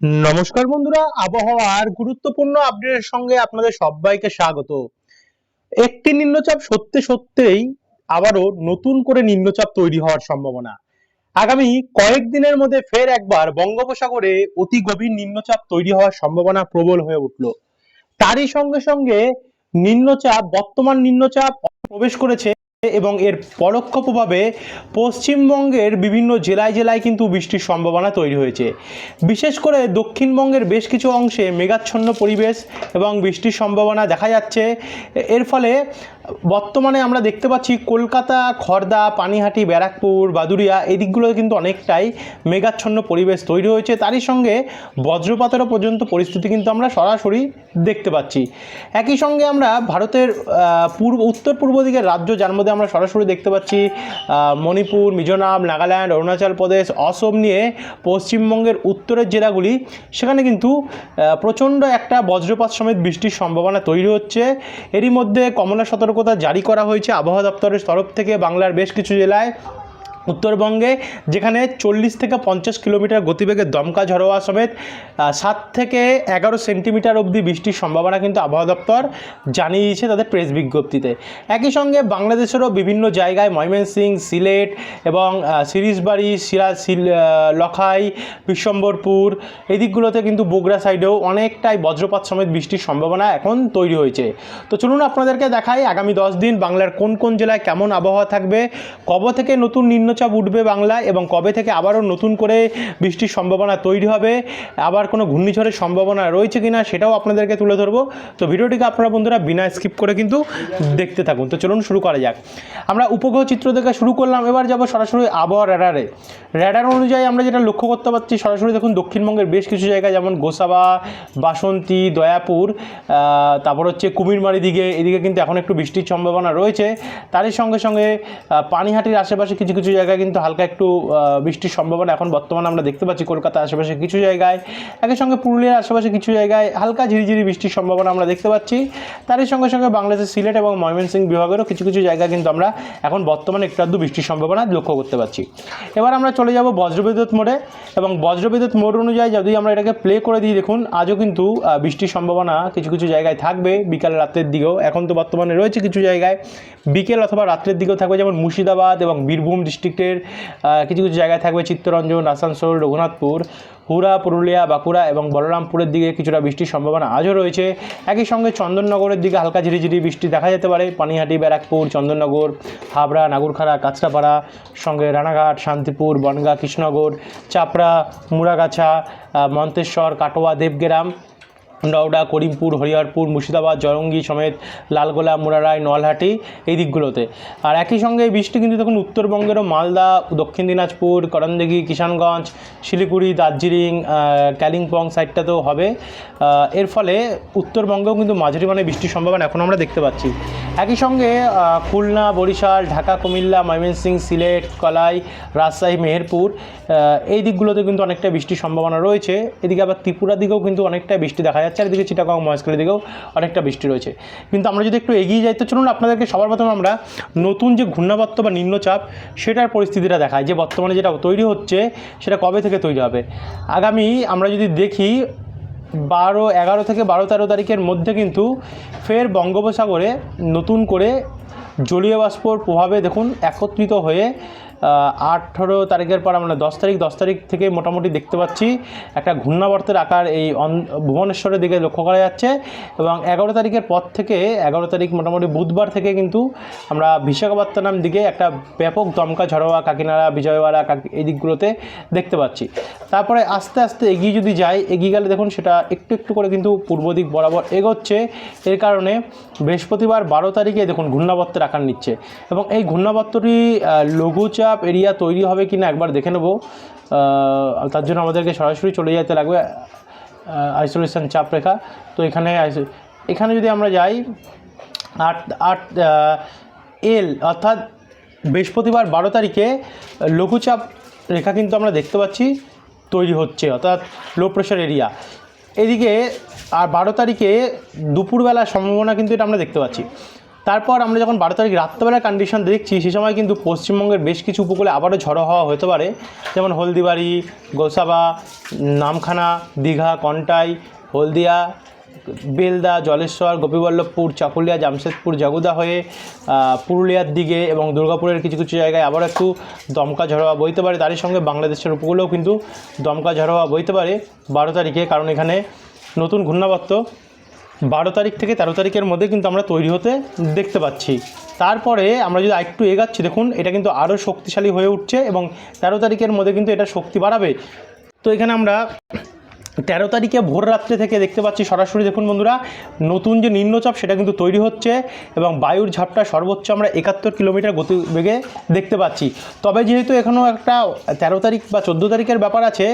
নমস্কার বন্ধুরা, আবহাওয়ার গুরুত্বপূর্ণ আপডেটের সঙ্গে আপনাদের সবাইকে স্বাগত। একটি নিম্নচাপ সত্যি সত্যিই আবারও নতুন করে নিম্নচাপ তৈরি হওয়ার সম্ভাবনা। আগামী কয়েকদিনের মধ্যে ফের একবার বঙ্গোপসাগরে অতি গভীর নিম্নচাপ তৈরি হওয়ার সম্ভাবনা প্রবল হয়ে উঠল। তারই সঙ্গে সঙ্গে নিম্নচাপ, বর্তমান নিম্নচাপ প্রবেশ করেছে এবং এর পরোক্ষ প্রভাবে পশ্চিমবঙ্গের বিভিন্ন জেলায় জেলায় কিন্তু বৃষ্টির সম্ভাবনা তৈরি হয়েছে। বিশেষ করে দক্ষিণবঙ্গের বেশ কিছু অংশে মেঘাচ্ছন্ন পরিবেশ এবং বৃষ্টির সম্ভাবনা দেখা যাচ্ছে। এর ফলে বর্তমানে আমরা দেখতে পাচ্ছি কলকাতা খড়দা পানিহাটি, ব্যারাকপুর বাদুরিয়া এই দিকগুলো কিন্তু অনেকটাই মেঘাচ্ছন্ন পরিবেশ তৈরি হয়েছে। তারই সঙ্গে বজ্রপাতেরও পর্যন্ত পরিস্থিতি কিন্তু আমরা সরাসরি দেখতে পাচ্ছি। একই সঙ্গে আমরা ভারতের পূর্ব, উত্তর পূর্ব দিকের রাজ্য যার মধ্যে আমরা সরাসরি দেখতে পাচ্ছি মণিপুর, মিজোরাম, নাগাল্যান্ড, অরুণাচল প্রদেশ, অসম নিয়ে পশ্চিমবঙ্গের উত্তরের জেলাগুলি, সেখানে কিন্তু প্রচণ্ড একটা বজ্রপাত সমেত বৃষ্টির সম্ভাবনা তৈরি হচ্ছে। এরই মধ্যে কমলা সতর্কতা জারি করা হয়েছে। আবহাওয়া দপ্তরের তরফ থেকে বাংলার বেশ কিছু জেলায় উত্তরবঙ্গে, যেখানে চল্লিশ থেকে পঞ্চাশ কিলোমিটার গতিবেগে দমকা ঝড়োয়া সমেত সাত থেকে এগারো সেন্টিমিটার অবধি বৃষ্টির সম্ভাবনা কিন্তু আবহাওয়া দপ্তর জানিয়েছে তাদের প্রেস বিজ্ঞপ্তিতে। একই সঙ্গে বাংলাদেশেরও বিভিন্ন জায়গায় ময়মনসিং সিলেট এবং সিরিজবাড়ি, সিরা লখাই, বিশ্বম্বরপুর এই দিকগুলোতে কিন্তু বগুড়া সাইডেও অনেকটাই বজ্রপাত সমেত বৃষ্টির সম্ভাবনা এখন তৈরি হয়েছে। তো চলুন আপনাদেরকে দেখাই আগামী দশ দিন বাংলার কোন কোন জেলায় কেমন আবহাওয়া থাকবে, কব থেকে নতুন নিম্নচাপ উঠবে বাংলায় এবং কবে থেকে আবারও নতুন করে বৃষ্টির সম্ভাবনা তৈরি হবে, আবার কোনো ঘূর্ণিঝড়ের সম্ভাবনা রয়েছে কিনা সেটাও আপনাদেরকে তুলে ধরবো। তো ভিডিওটিকে আপনারা বন্ধুরা বিনা স্কিপ করে কিন্তু দেখতে থাকুন। তো চলুন শুরু করা যাক। আমরা উপগ্রহ চিত্র থেকে শুরু করলাম, এবার যাব সরাসরি আবহাওয়া র্যাডারে র্যাডার অনুযায়ী আমরা যেটা লক্ষ্য করতে পারছি, সরাসরি দেখুন দক্ষিণবঙ্গের বেশ কিছু জায়গায়, যেমন গোসাবা, বাসন্তী, দয়াপুর তারপর হচ্ছে কুমিরমারি দিকে, এদিকে কিন্তু এখন একটু বৃষ্টির সম্ভাবনা রয়েছে। তারই সঙ্গে সঙ্গে পানিহাটির আশেপাশে কিছু কিছু জায়গায় কিন্তু হালকা একটু বৃষ্টির সম্ভাবনা এখন বর্তমানে আমরা দেখতে পাচ্ছি কলকাতার আশেপাশে কিছু জায়গায়। একই সঙ্গে পুরুলিয়ার আশেপাশে কিছু জায়গায় হালকা ঝিরিঝিরি বৃষ্টির সম্ভাবনা আমরা দেখতে পাচ্ছি। তারই সঙ্গে সঙ্গে বাংলাদেশের সিলেট এবং ময়মনসিংহ বিভাগেরও কিছু কিছু জায়গায় কিন্তু আমরা এখন বর্তমানে একটু আধটু বৃষ্টির সম্ভাবনা লক্ষ্য করতে পারছি এবার আমরা চলে যাব বজ্রবিদ্যুৎ মোড়ে এবং বজ্রবিদ্যুৎ মোড় অনুযায়ী যদি আমরা এটাকে প্লে করে দিই, দেখুন, আজও কিন্তু বৃষ্টির সম্ভাবনা কিছু কিছু জায়গায় থাকবে। বিকাল রাতের দিকেও, এখন তো বর্তমানে রয়েছে কিছু জায়গায়। বিকেল অথবা রাত্রের দিকেও থাকবে, যেমন মুর্শিদাবাদ এবং বীরভূম ডিস্ট্রিক্টের কিছু কিছু জায়গায় থাকবে চিত্তরঞ্জন, আসানসোল, রঘুনাথপুর হুরা পুরুলিয়া, বাঁকুড়া এবং বলরামপুরের দিকে কিছুটা বৃষ্টির সম্ভাবনা আজও রয়েছে। একই সঙ্গে চন্দননগরের দিকে হালকা ঝিরিঝিরি বৃষ্টি দেখা যেতে পারে। পানিহাটি, ব্যারাকপুর, চন্দননগর, হাবড়া, নাগুরখাড়া, কাঁচরাপাড়া, সঙ্গে রানাঘাট, শান্তিপুর, বনগাঁ, কৃষ্ণনগর, চাপড়া মুরাগাছা মন্তেশ্বর, কাটোয়া, দেবগ্রাম নওডা, করিমপুর, হরিহরপুর, মুর্শিদাবাদ, জলঙ্গি সমেত লালগোলা, মুরারাই, নলহাটি এই দিকগুলোতে। আর একই সঙ্গে এই বৃষ্টি কিন্তু তখন উত্তরবঙ্গেরও মালদা, দক্ষিণ দিনাজপুর, করণদিঘি, কিষানগঞ্জ, শিলিগুড়ি, দার্জিলিং কালিম্পং সাইডটাতেও হবে। এর ফলে উত্তরবঙ্গেও কিন্তু মাঝারি মানে বৃষ্টির সম্ভাবনা এখন আমরা দেখতে পাচ্ছি। একই সঙ্গে খুলনা, বরিশাল, ঢাকা, কুমিল্লা ময়মনসিং সিলেট, কলাই, রাজশাহী, মেহেরপুর এই দিকগুলোতে কিন্তু অনেকটা বৃষ্টির সম্ভাবনা রয়েছে। এদিকে আবার ত্রিপুরা দিকেও কিন্তু অনেকটা বৃষ্টি দেখা যাচ্ছে। আর এদিকে চিটাগাং, মহেশখালী দিকেও অনেকটা বৃষ্টি রয়েছে। কিন্তু আমরা যদি একটু এগিয়ে যাই, তো চলুন আপনাদেরকে সবার প্রথমে আমরা নতুন যে ঘূর্ণাবর্ত বা নিম্নচাপ, সেটার পরিস্থিতিটা দেখাই। যে বর্তমানে যেটা তৈরি হচ্ছে, সেটা কবে থেকে তৈরি হবে? আগামী আমরা যদি দেখি, বারো, এগারো থেকে বারো, তেরো তারিখের মধ্যে কিন্তু ফের বঙ্গোপসাগরে নতুন করে জলীয় বাষ্পর প্রভাবে দেখুন একত্রিত হয়ে আঠেরো তারিখের পর আমরা দশ তারিখ দশ তারিখ থেকে মোটামুটি দেখতে পাচ্ছি একটা ঘূর্ণাবর্তের আকার এই ভুবনেশ্বরের দিকে লক্ষ্য করা যাচ্ছে এবং এগারো তারিখের পর থেকে এগারো তারিখ মোটামুটি বুধবার থেকে কিন্তু আমরা বিশাখাপত্তনম দিকে একটা ব্যাপক দমকা ঝড়োয়া কাকিনাড়া বিজয়ওয়াড়া কাকি এই দিকগুলোতে দেখতে পাচ্ছি। তারপরে আস্তে আস্তে এগিয়ে যদি যাই এগিয়ে গেলে দেখুন সেটা একটু একটু করে কিন্তু পূর্ব দিক বরাবর এগোচ্ছে। এর কারণে বৃহস্পতিবার বারো তারিখে দেখুন ঘূর্ণাবর্তের আকার নিচ্ছে এবং এই ঘূর্ণাবর্তটি আহ, লঘুচাপ এরিয়া তৈরি হবে কি না একবার দেখে নেব। তার জন্য আমাদেরকে সরাসরি চলে যেতে লাগবে আইসোলেশন চাপ রেখা। তো এখানে এখানে যদি আমরা যাই, আট আট এল অর্থাৎ বৃহস্পতিবার বারো তারিখে লঘুচাপ রেখা কিন্তু আমরা দেখতে পাচ্ছি তৈরি হচ্ছে, অর্থাৎ লো প্রেশার এরিয়া এদিকে আর বারো তারিখে দুপুরবেলার সম্ভাবনা কিন্তু এটা আমরা দেখতে পাচ্ছি। তারপর আমরা যখন বারো তারিখ রাত্রেবেলার কন্ডিশন দেখছি, সে সময় কিন্তু পশ্চিমবঙ্গের বেশ কিছু উপকূলে আবারও ঝড়ো হওয়া হতে পারে। যেমন হলদিবাড়ি, গোসাবা, নামখানা, দীঘা, কন্টাই, হলদিয়া, বেলদা, জলেশ্বর, গোপীবল্লভপুর, চাকুলিয়া, জামশেদপুর, জাগুদা হয়ে পুরুলিয়ার দিকে এবং দুর্গাপুরের কিছু কিছু জায়গায় আবার একটু দমকা ঝড়োয়া বইতে পারে। তারই সঙ্গে বাংলাদেশের উপকূলেও কিন্তু দমকা ঝড়োয়া বইতে পারে বারো তারিখে, কারণ এখানে নতুন ঘূর্ণাবর্ত বারো তারিখ থেকে তেরো তারিখের মধ্যে কিন্তু আমরা তৈরি হতে দেখতে পাচ্ছি। তারপরে আমরা যদি আরেকটু এগাচ্ছি, দেখুন, এটা কিন্তু আরও শক্তিশালী হয়ে উঠছে এবং তেরো তারিখের মধ্যে কিন্তু এটা শক্তি বাড়াবে। তো এখানে আমরা তেরো তারিখে ভোর রাত্রে থেকে দেখতে পাচ্ছি সরাসরি দেখুন বন্ধুরা, নতুন যে নিম্নচাপ সেটা কিন্তু তৈরি হচ্ছে এবং বায়ুর ঝাপটা সর্বোচ্চ আমরা একাত্তর কিলোমিটার গতিবেগে দেখতে পাচ্ছি। তবে যেহেতু এখনও একটা তেরো তারিখ বা চোদ্দ তারিখের ব্যাপার আছে,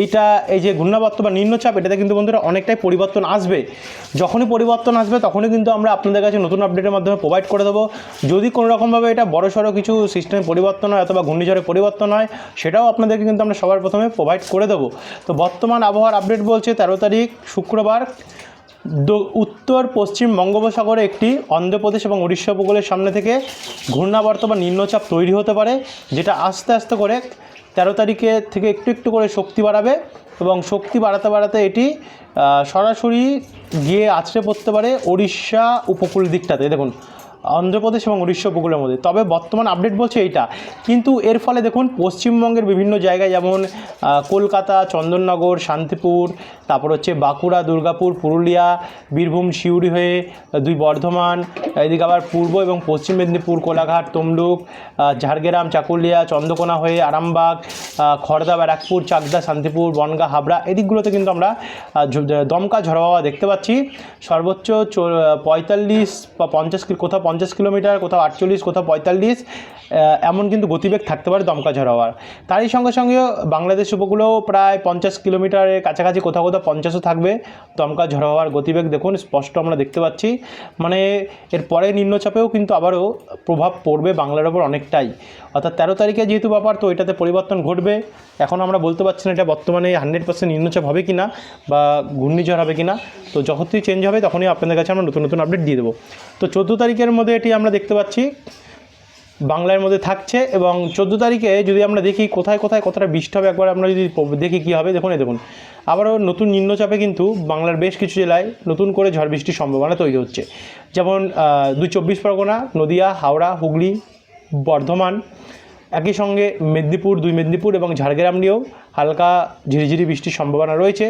এইটা এই যে ঘূর্ণাবর্ত বা নিম্নচাপ, এটাতে কিন্তু বন্ধুরা অনেকটাই পরিবর্তন আসবে। যখনই পরিবর্তন আসবে, তখনই কিন্তু আমরা আপনাদের কাছে নতুন আপডেটের মাধ্যমে প্রোভাইড করে দেবো। যদি কোনো রকমভাবে এটা বড় সড়ো কিছু সিস্টেমে পরিবর্তন হয় অথবা ঘূর্ণিঝড়ে পরিবর্তন হয়, সেটাও আপনাদেরকে কিন্তু আমরা সবার প্রথমে প্রোভাইড করে দেবো। তো বর্তমান আবহাওয়ার আপডেট বলছে তেরো তারিখ শুক্রবার উত্তর পশ্চিম বঙ্গোপসাগরে একটি অন্ধ্রপ্রদেশ এবং উড়িষ্যা উপকূলের সামনে থেকে ঘূর্ণাবর্ত বা নিম্নচাপ তৈরি হতে পারে, যেটা আস্তে আস্তে করে তেরো তারিখে থেকে একটু একটু করে শক্তি বাড়াবে এবং শক্তি বাড়াতে বাড়াতে এটি সরাসরি গিয়ে আছড়ে পড়তে পারে উড়িষ্যা উপকূল দিকটাতে। দেখুন অন্ধ্রপ্রদেশ এবং উড়িষ্যা উপকূলের মধ্যে। তবে বর্তমান আপডেট বলছে এইটা। কিন্তু এর ফলে দেখুন, পশ্চিমবঙ্গের বিভিন্ন জায়গায় যেমন কলকাতা, চন্দননগর, শান্তিপুর, তারপর হচ্ছে বাঁকুড়া, দুর্গাপুর, পুরুলিয়া, বীরভূম, সিউড়ি হয়ে দুই বর্ধমান, এদিকে আবার পূর্ব এবং পশ্চিম মেদিনীপুর, কোলাঘাট, তমলুক ঝাড়গ্রাম, চাকুলিয়া, চন্দ্রকোনা হয়ে, আরামবাগ খড়দা, ব্যারাকপুর, চাকদা, শান্তিপুর, বনগা, হাবড়া এদিকগুলোতে কিন্তু আমরা দমকা, ঝড় দেখতে পাচ্ছি। সর্বোচ্চ চো- পঁয়তাল্লিশ বা পঞ্চাশ কোথাও পঞ্চাশ কিলোমিটার, কোথাও আটচল্লিশ, কোথাও পঁয়তাল্লিশ এমন কিন্তু গতিবেগ থাকতে পারে দমকা ঝড় হওয়ার। তারই সঙ্গে সঙ্গে বাংলাদেশ উপকূলেও প্রায় পঞ্চাশ কিলোমিটারের কাছাকাছি কোথাও কোথাও পঞ্চাশও থাকবে দমকা ঝড় হওয়ার গতিবেগ। দেখুন, স্পষ্ট আমরা দেখতে পাচ্ছি। মানে এর পরে নিম্নচাপেও কিন্তু আবারও প্রভাব পড়বে বাংলার ওপর অনেকটাই। অর্থাৎ তেরো তারিখে যেহেতু ব্যাপার, তো এটাতে পরিবর্তন ঘটবে। এখন আমরা বলতে পারছি না এটা বর্তমানে হান্ড্রেড পার্সেন্ট নিম্নচাপ হবে কি না বা ঘূর্ণিঝড় হবে কি না তো যখনই চেঞ্জ হবে, তখনই আপনাদের কাছে আমরা নতুন নতুন আপডেট দিয়ে দেবো। তো চোদ্দ তারিখের মধ্যে এটি আমরা দেখতে পাচ্ছি। বাংলার মধ্যে থাকছে এবং চোদ্দ তারিখে যদি আমরা দেখি কোথায় কোথায় কতটা বৃষ্টি হবে, একবার আমরা যদি দেখি কী হবে, দেখুন দেখুন। আবারও নতুন নিম্নচাপে কিন্তু বাংলার বেশ কিছু জেলায় নতুন করে ঝড় বৃষ্টির সম্ভাবনা তৈরি হচ্ছে। যেমন দুই চব্বিশ পরগনা, নদিয়া, হাওড়া, হুগলি, বর্ধমান, একই সঙ্গে মেদিনীপুর, দুই মেদিনীপুর এবং ঝাড়গ্রাম নিয়েও হালকা ঝিরিঝিরি বৃষ্টির সম্ভাবনা রয়েছে।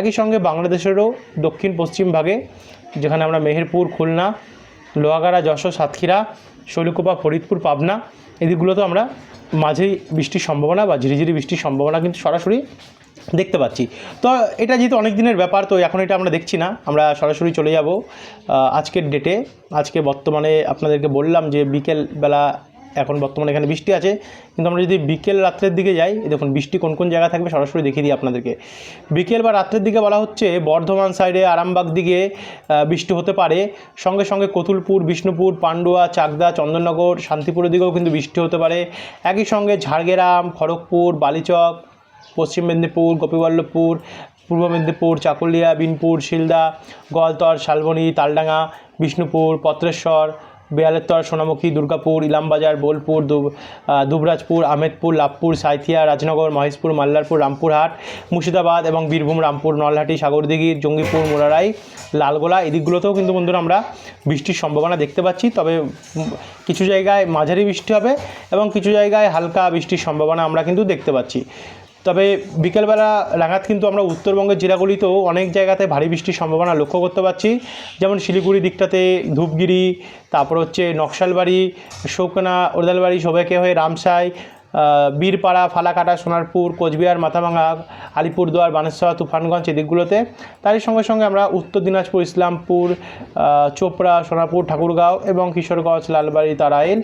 একই সঙ্গে বাংলাদেশেরও দক্ষিণ পশ্চিম ভাগে, যেখানে আমরা মেহেরপুর, খুলনা লোহাগাড়া, যশোর, সাতক্ষীরা, শৈলকুপা, ফরিদপুর, পাবনা, এদিকগুলোতে আমরা মাঝেই বৃষ্টির সম্ভাবনা বা ঝিরিঝিরি বৃষ্টির সম্ভাবনা কিন্তু সরাসরি দেখতে পাচ্ছি। তো এটা যেহেতু অনেক দিনের ব্যাপার, তো এখন এটা আমরা দেখছি না। আমরা সরাসরি চলে যাব আজকের ডেটে আজকে বর্তমানে আপনাদেরকে বললাম যে বিকেলবেলা এখন বর্তমানে এখানে বৃষ্টি আছে। কিন্তু আমরা যদি বিকেল রাত্রের দিকে যাই দেখুন, বৃষ্টি কোন কোন জায়গা থাকবে সরাসরি দেখিয়ে দিই আপনাদেরকে। বিকেল বা রাত্রের দিকে বলা হচ্ছে, বর্ধমান সাইডে আরামবাগ দিকে বৃষ্টি হতে পারে। সঙ্গে সঙ্গে কতুলপুর, বিষ্ণুপুর, পান্ডুয়া, চাকদা, চন্দননগর শান্তিপুরের দিকেও কিন্তু বৃষ্টি হতে পারে। একই সঙ্গে ঝাড়গ্রাম, খড়গপুর, বালিচক, পশ্চিম মেদিনীপুর, গোপীবল্লভপুর, পূর্ব মেদিনীপুর, চাকুলিয়া, বিনপুর, শিলদা, গোয়ালতর, শালবনী, তালডাঙ্গা, বিষ্ণুপুর, পত্রেশ্বর বেয়ালেত্তর সোনামুখী, দুর্গাপুর, ইলামবাজার, বোলপুর দুবরাজপুর, আহমেদপুর, লাভপুর, সাঁইথিয়া, রাজনগর, মহেশপুর মাল্লারপুর রামপুরহাট, মুর্শিদাবাদ এবং বীরভূম, রামপুর, নলহাটি, সাগরদিঘি, জঙ্গিপুর, মোরারাই, লালগোলা এদিকগুলোতেও কিন্তু বন্ধুরা আমরা বৃষ্টির সম্ভাবনা দেখতে পাচ্ছি। তবে কিছু জায়গায় মাঝারি বৃষ্টি হবে এবং কিছু জায়গায় হালকা বৃষ্টির সম্ভাবনা আমরা কিন্তু দেখতে পাচ্ছি। তবে বিকেলবেলা নাগাদ কিন্তু আমরা উত্তরবঙ্গের জেলাগুলিতেও অনেক জায়গাতে ভারী বৃষ্টির সম্ভাবনা লক্ষ্য করতে পারছি। যেমন শিলিগুড়ি দিকটাতে ধূপগিরি, তারপর হচ্ছে নকশালবাড়ি, শোকনা ওরদালবাড়ি সবাইকে হয়ে রামসাই বীরপাড়া, ফালাকাটা, সোনারপুর, কোচবিহার মাথাভাঙা আলিপুরদুয়ার, বানেশ্বর, তুফানগঞ্জ এদিকগুলোতে তারই সঙ্গে সঙ্গে আমরা উত্তর দিনাজপুর, ইসলামপুর চোপড়া সোনাপুর ঠাকুরগাঁও এবং কিশোরগঞ্জ, লালবাড়ি, তারাইল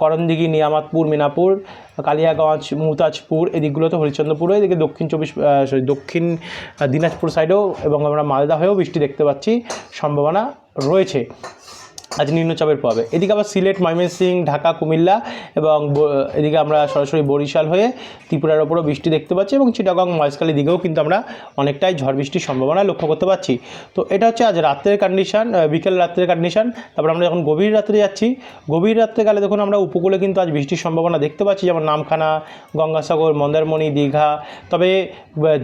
করণদিঘি, নিয়ামতপুর, মিনাপুর, কালিয়াগঞ্জ, মুতাজপুর এদিকগুলোতে হরিচন্দ্রপুরও এদিকে দক্ষিণ চব্বিশ সরি দক্ষিণ দিনাজপুর সাইডেও এবং আমরা মালদা হয়েও বৃষ্টি দেখতে পাচ্ছি, সম্ভাবনা রয়েছে। আজ নিম্নচাপের প্রভাবে। এদিকে আবার সিলেট ময়মনসিং ঢাকা, কুমিল্লা এবং এদিকে আমরা সরাসরি বরিশাল হয়ে ত্রিপুরার ওপরও বৃষ্টি দেখতে পাচ্ছি এবং চিটাগং, মহেশখালী দিকেও কিন্তু আমরা অনেকটাই ঝড় বৃষ্টির সম্ভাবনা লক্ষ্য করতে পারছি। তো এটা হচ্ছে আজ রাত্রের কন্ডিশন বিকেল রাত্রের কন্ডিশন তারপর আমরা যখন গভীর রাত্রে যাচ্ছি, গভীর রাত্রে গেলে দেখুন আমরা উপকূলে কিন্তু আজ বৃষ্টির সম্ভাবনা দেখতে পাচ্ছি, যেমন নামখানা, গঙ্গাসাগর, মন্দারমণি, দীঘা। তবে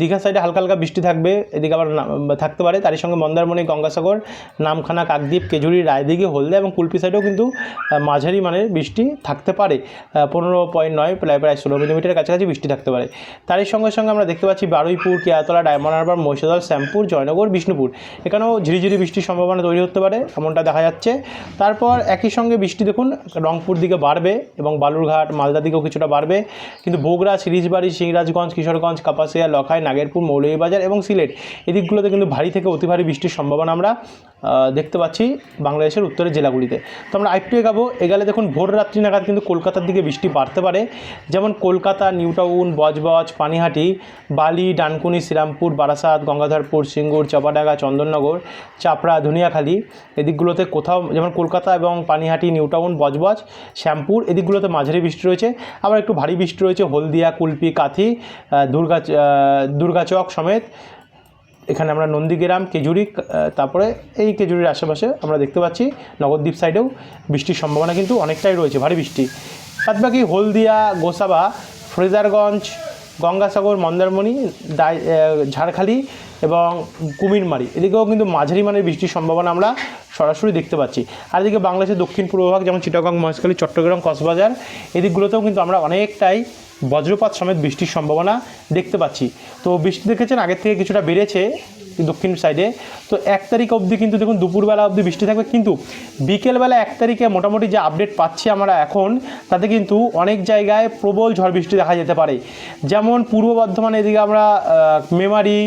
দীঘা সাইডে হালকা হালকা বৃষ্টি থাকবে, এদিকে আবার থাকতে পারে। তারই সঙ্গে মন্দারমণি, গঙ্গাসাগর, নামখানা, কাকদ্বীপ, কেজুরি, রায়দিঘি হলদে এবং কুলপি সাইডেও কিন্তু মাঝারি মানের বৃষ্টি থাকতে পারে। পনেরো পয়েন্ট নয়, প্রায় প্রায় ষোলো মিলিমিটারের কাছাকাছি বৃষ্টি থাকতে পারে। তারই সঙ্গে সঙ্গে আমরা দেখতে পাচ্ছি বারুইপুর কেয়াতলা ডায়মন্ড হারবার, মহিষাদল, শ্যামপুর, জয়নগর, বিষ্ণুপুর। এখানেও ঝিরিঝিরি বৃষ্টির সম্ভাবনা তৈরি হতে পারে, এমনটা দেখা যাচ্ছে। তারপর একই সঙ্গে বৃষ্টি দেখুন, রংপুর দিকে বাড়বে এবং বালুরঘাট, মালদা দিকেও কিছুটা বাড়বে। কিন্তু বগুড়া, সিরিজবাড়ি, সিংরাজগঞ্জ, কিশোরগঞ্জ, কাপাসিয়া, লখাই, নাগেরপুর, মৌলভীবাজার এবং সিলেট, এদিকগুলোতে কিন্তু ভারী থেকে অতি ভারী বৃষ্টির সম্ভাবনা আমরা দেখতে পাচ্ছি বাংলাদেশের উত্তরের জেলাগুলিতে। তো আমরা আরেকটু এগাবো, এগালে দেখুন ভোর রাত্রি নাগাদ কিন্তু কলকাতার দিকে বৃষ্টি বাড়তে পারে। যেমন কলকাতা নিউটাউন বজবজ, পানিহাটি, বালি, ডানকুনি, শ্রীরামপুর, বারাসাত, গঙ্গাধরপুর, সিঙ্গুর, চাপাডাঙ্গা, চন্দননগর, চাপড়া, ধুনিয়াখালী এদিকগুলোতে কোথাও, যেমন কলকাতা এবং পানিহাটি নিউটাউন বজবজ, শ্যামপুর এদিকগুলোতে মাঝারি বৃষ্টি রয়েছে। আবার একটু ভারী বৃষ্টি রয়েছে হলদিয়া, কুলপি, কাথি দুর্গা দুর্গাচক সমেত। এখানে আমরা নন্দীগ্রাম, কেজুরি তারপরে এই কেজুরির আশেপাশে আমরা দেখতে পাচ্ছি নগরদ্বীপ সাইডেও বৃষ্টির সম্ভাবনা কিন্তু অনেকটাই রয়েছে, ভারী বৃষ্টি। বাদ বাকি হলদিয়া, গোসাবা, ফ্রেজারগঞ্জ, গঙ্গাসাগর, মন্দারমণি, দাই ঝাড়খালি এবং কুমিরমারি। এদিকেও কিন্তু মাঝারি মানের বৃষ্টির সম্ভাবনা আমরা সরাসরি দেখতে পাচ্ছি। আর এদিকে বাংলাদেশের দক্ষিণ পূর্ব ভাগ, যেমন চিটাগং, মহেশখালী, চট্টগ্রাম, কক্সবাজার, এদিকগুলোতেও কিন্তু আমরা অনেকটাই বজ্রপাত সমেত বৃষ্টির সম্ভাবনা দেখতে পাচ্ছি। তো বৃষ্টি দেখেছেন, আগের থেকে কিছুটা বেড়েছে দক্ষিণ সাইডে তো এক তারিখ অবধি কিন্তু দেখুন, দুপুরবেলা অবধি বৃষ্টি থাকবে। কিন্তু বিকেলবেলা এক তারিখে মোটামুটি যে আপডেট পাচ্ছি আমরা এখন, তাতে কিন্তু অনেক জায়গায় প্রবল ঝড় বৃষ্টি দেখা যেতে পারে। যেমন পূর্ব বর্ধমানে এদিকে আমরা মেমারি,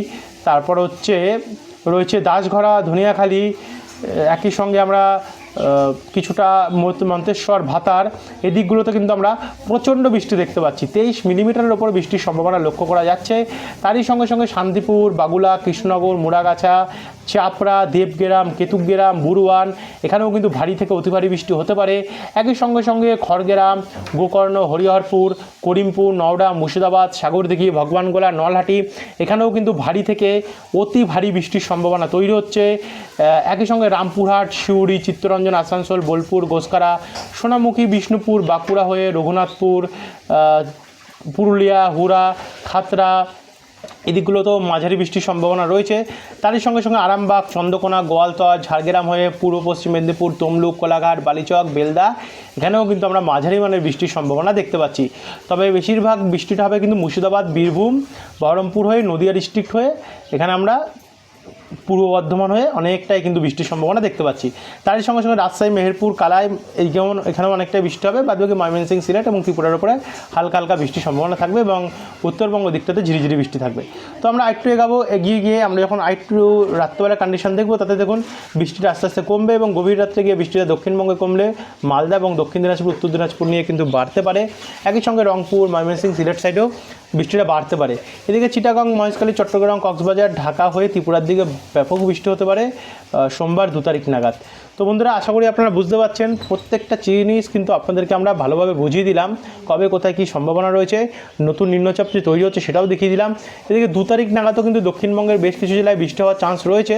তারপর হচ্ছে রয়েছে দাসঘরা, ধনিয়াখালী একই সঙ্গে আমরা কিছুটা মন্তেশ্বর ভাতার এদিকগুলোতে কিন্তু আমরা প্রচণ্ড বৃষ্টি দেখতে পাচ্ছি। তেইশ মিলিমিটারের ওপর বৃষ্টির সম্ভাবনা লক্ষ্য করা যাচ্ছে। তারই সঙ্গে সঙ্গে শান্তিপুর, বাগুলা, কৃষ্ণনগর, মুড়াগাছা, চাপড়া, দেবগ্রাম কেতুগ্রাম বুরুয়ান এখানেও কিন্তু ভারী থেকে অতি ভারী বৃষ্টি হতে পারে। একই সঙ্গে সঙ্গে খড়গ্রাম, গোকর্ণ, হরিহরপুর, করিমপুর, নওড়া, মুর্শিদাবাদ, সাগরদিঘি, ভগবানগোলা, নলহাটি, এখানেও কিন্তু ভারী থেকে অতি ভারী বৃষ্টির সম্ভাবনা তৈরি হচ্ছে। একই সঙ্গে রামপুরহাট, সিউড়ি, চিত্তরঞ্জন আসানসোল, বোলপুর, গোসকারা, সোনামুখী, বিষ্ণুপুর, বাঁকুড়া হয়ে রঘুনাথপুর পুরুলিয়া, হুড়া, খাতরা, এদিকগুলোতেও মাঝারি বৃষ্টির সম্ভাবনা রয়েছে। তারই সঙ্গে সঙ্গে আরামবাগ, চন্দ্রকোনা গোয়ালতর ঝাড়গ্রাম হয়ে পূর্ব পশ্চিম মেদিনীপুর, তমলুক, কোলাঘাট, বালিচক, বেলদা, এখানেও কিন্তু আমরা মাঝারি মানের বৃষ্টির সম্ভাবনা দেখতে পাচ্ছি। তবে বেশিরভাগ বৃষ্টিটা হবে কিন্তু মুর্শিদাবাদ, বীরভূম, বহরমপুর হয়ে নদিয়া ডিস্ট্রিক্ট হয়ে এখানে আমরা পূর্ব বর্ধমান হয়ে অনেকটাই কিন্তু বৃষ্টির সম্ভাবনা দেখতে পাচ্ছি। তারই সঙ্গে সঙ্গে রাজশাহী, মেহেরপুর, কালাই, এই যেমন এখানেও অনেকটাই বৃষ্টি হবে। বাদবাকি ময়মনসিং, সিলেট এবং ত্রিপুরার উপরে হালকা হালকা বৃষ্টির সম্ভাবনা থাকবে এবং উত্তরবঙ্গ দিকটাতে ঝিরিঝিরি বৃষ্টি থাকবে। তো আমরা আরেকটু এগাবো, এগিয়ে গিয়ে আমরা যখন আরেকটু রাত্রেবেলা কন্ডিশন দেখব, তাতে দেখুন বৃষ্টিটা আস্তে আস্তে কমবে এবং গভীর রাত্রে গিয়ে বৃষ্টিটা দক্ষিণবঙ্গে কমলে মালদা এবং দক্ষিণ দিনাজপুর, উত্তর দিনাজপুর নিয়ে কিন্তু বাড়তে পারে। একই সঙ্গে রংপুর, ময়মনসিং, সিলেট সাইডেও বৃষ্টিটা বাড়তে পারে। এদিকে চিটাগং, মহেশখালী, চট্টগ্রাম, কক্সবাজার, ঢাকা হয়ে ত্রিপুরার দিকে ব্যাপক বৃষ্টি হতে পারে সোমবার দু তারিখ নাগাদ। তো বন্ধুরা, আশা করি আপনারা বুঝতে পারছেন, প্রত্যেকটা জিনিস কিন্তু আপনাদেরকে আমরা ভালোভাবে বুঝিয়ে দিলাম, কবে, কোথায় কী সম্ভাবনা রয়েছে, নতুন নিম্নচাপ যে তৈরি হচ্ছে সেটাও দেখিয়ে দিলাম। এদিকে দু তারিখ নাগাদও কিন্তু দক্ষিণবঙ্গের বেশ কিছু জেলায় বৃষ্টি হওয়ার চান্স রয়েছে।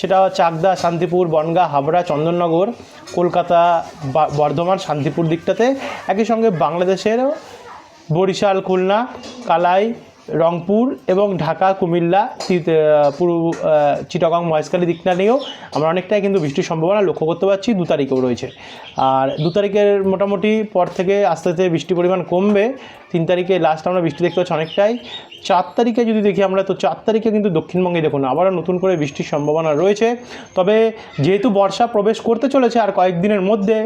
সেটা চাকদা, শান্তিপুর, বনগাঁ, হাবড়া, চন্দননগর, কলকাতা বর্ধমান, শান্তিপুর দিকটাতে। একই সঙ্গে বাংলাদেশেরও বরিশাল, খুলনা, কালাই রংপুর এবং ঢাকা, কুমিল্লা পুরো চিটাগং, মহেশখালী দিকটা নিয়েও আমরা অনেকটাই কিন্তু বৃষ্টির সম্ভাবনা লক্ষ্য করতে পারছি। দু তারিখেও রয়েছে। আর দু তারিখের মোটামুটি পর থেকে আস্তে আস্তে বৃষ্টির পরিমাণ কমবে। তিন তারিখে লাস্ট আমরা বৃষ্টি দেখতে পাচ্ছি অনেকটাই। চার তারিখে যদি দেখি আমরা, তো চার তারিখে কিন্তু দক্ষিণবঙ্গে দেখুন আবারও নতুন করে বৃষ্টির সম্ভাবনা রয়েছে। তবে যেহেতু বর্ষা প্রবেশ করতে চলেছে আর কয়েকদিনের মধ্যে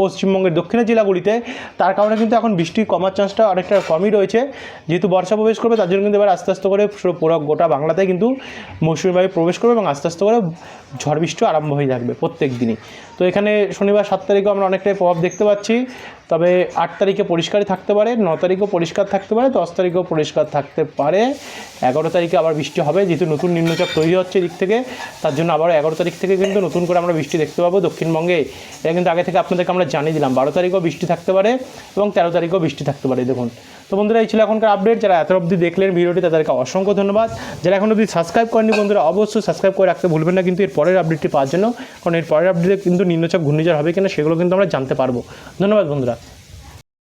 পশ্চিমবঙ্গের দক্ষিণের জেলাগুলিতে, তার কারণে কিন্তু এখন বৃষ্টি কমার চান্সটা অনেকটা কমই রয়েছে। যেহেতু বর্ষা প্রবেশ করবে, তার জন্য কিন্তু এবার আস্তে আস্তে করে পুরো গোটা বাংলাতে কিন্তু মৌসুমি বায়ু প্রবেশ করবে এবং আস্তে আস্তে করে ঝড় বৃষ্টিও আরম্ভ হয়ে থাকবে প্রত্যেক দিনই। তো এখানে শনিবার সাত তারিখেও আমরা অনেকটাই প্রভাব দেখতে পাচ্ছি। তবে আট তারিখে পরিষ্কারই থাকতে পারে, ন তারিখেও পরিষ্কার থাকতে পারে, দশ তারিখেও পরিষ্কার থাকতে পারে। এগারো তারিখে আবার বৃষ্টি হবে, যেহেতু নতুন নিম্নচাপ তৈরি হচ্ছে দিক থেকে, তার জন্য আবার এগারো তারিখ থেকে কিন্তু নতুন করে আমরা বৃষ্টি দেখতে পাবো দক্ষিণবঙ্গে। এটা কিন্তু আগে থেকে আপনাদেরকে আমরা জানিয়ে দিলাম, বারো তারিখও বৃষ্টি থাকতে পারে এবং তেরো তারিখেও বৃষ্টি থাকতে পারে, দেখুন। তো বন্ধুরা, এই ছিল এখনকার আপডেট যারা এত অবধি দেখলেন ভিডিওটি, তাদেরকে অসংখ্য ধন্যবাদ। যারা এখন অবধি সাবস্ক্রাইব করেনি বন্ধুরা, অবশ্যই সাবস্ক্রাইব করে রাখতে ভুলবেন না, কিন্তু এর পরের আপডেটটি পাওয়ার জন্য, কারণ এর পরের আপডেটে কিন্তু নিম্নচাপ ঘূর্ণিঝড় হবে কিনা, সেগুলো কিন্তু আমরা জানতে পারব। ধন্যবাদ বন্ধুরা।